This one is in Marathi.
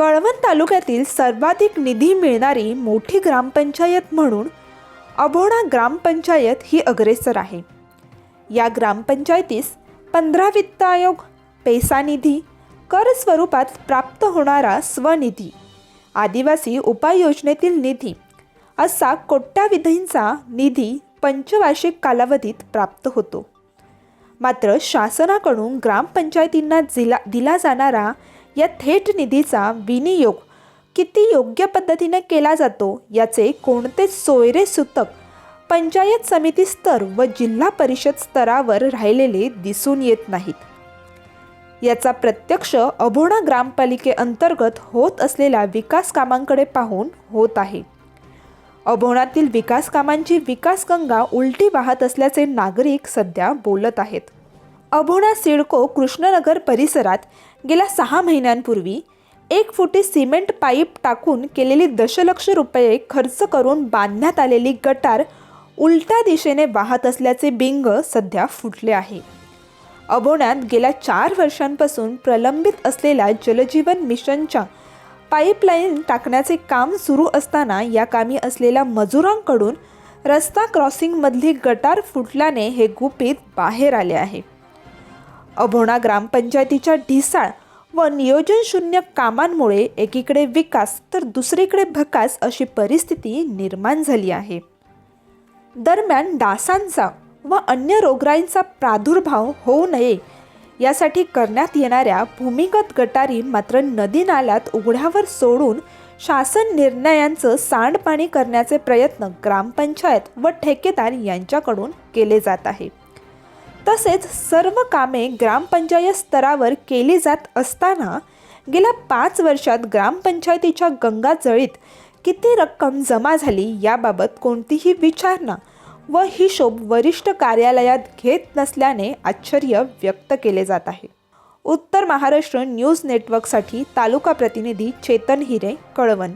कळवण तालुक्यातील सर्वाधिक निधी मिळणारी मोठी ग्रामपंचायत म्हणून अभोणा ग्रामपंचायत ही अग्रेसर आहे. या ग्रामपंचायतीस पंधरा वित्त आयोग पैसा निधी कर स्वरूपात प्राप्त होणारा स्वनिधी आदिवासी उपाययोजनेतील निधी असा कोट्याविधींचा निधी पंचवार्षिक कालावधीत प्राप्त होतो. मात्र शासनाकडून ग्रामपंचायतींना दिला दिला जाणारा या थेट निधीचा विनियोग किती योग्य पद्धतीने केला जातो याचे कोणतेच सोयरे सूतक पंचायत समिती स्तर व जिल्हा परिषद स्तरावर राहिलेले दिसून येत नाहीत? याचा प्रत्यक्ष अभोणा ग्रामपालिकेअंतर्गत होत असलेल्या विकास कामांकडे पाहून होत आहे. अभोणातील विकास कामांची विकास गंगा उलटी वाहत असल्याचे नागरिक सध्या बोलत आहेत. अभोणा सिडको कृष्णनगर परिसरात गेल्या सहा महिन्यांपूर्वी एक फुटी सिमेंट पाईप टाकून केलेली दशलक्ष रुपये खर्च करून बांधण्यात आलेली गटार उलट्या दिशेने वाहत असल्याचे बिंग सध्या फुटले आहे. अबोण्यात गेल्या चार वर्षांपासून प्रलंबित असलेल्या जलजीवन मिशनच्या पाईपलाईन टाकण्याचे काम सुरू असताना या कामी असलेल्या मजुरांकडून रस्ता क्रॉसिंगमधली गटार फुटल्याने हे गुपित बाहेर आले आहे. अभोणा ग्रामपंचायतीच्या ढिसाळ व नियोजनशून्य कामांमुळे एकीकडे विकास तर दुसरीकडे भकास अशी परिस्थिती निर्माण झाली आहे. दरम्यान डासांचा व अन्य रोगराईंचा प्रादुर्भाव होऊ नये यासाठी करण्यात येणाऱ्या भूमिगत गटारी मात्र नदी नाल्यात उघड्यावर सोडून शासन निर्णयांचं सांडपाणी करण्याचे प्रयत्न ग्रामपंचायत व ठेकेदार यांच्याकडून केले जात आहे. तसेच सर्व कामे ग्रामपंचायत स्तरावर केली जात असताना गेल्या पाच वर्षात ग्रामपंचायतीच्या गंगाजळीत किती रक्कम जमा झाली याबाबत कोणतीही विचारणा व हिशोब वरिष्ठ कार्यालयात घेत नसल्याने आश्चर्य व्यक्त केले जात आहे. उत्तर महाराष्ट्र न्यूज नेटवर्कसाठी तालुका प्रतिनिधी चेतन हिरे कळवण.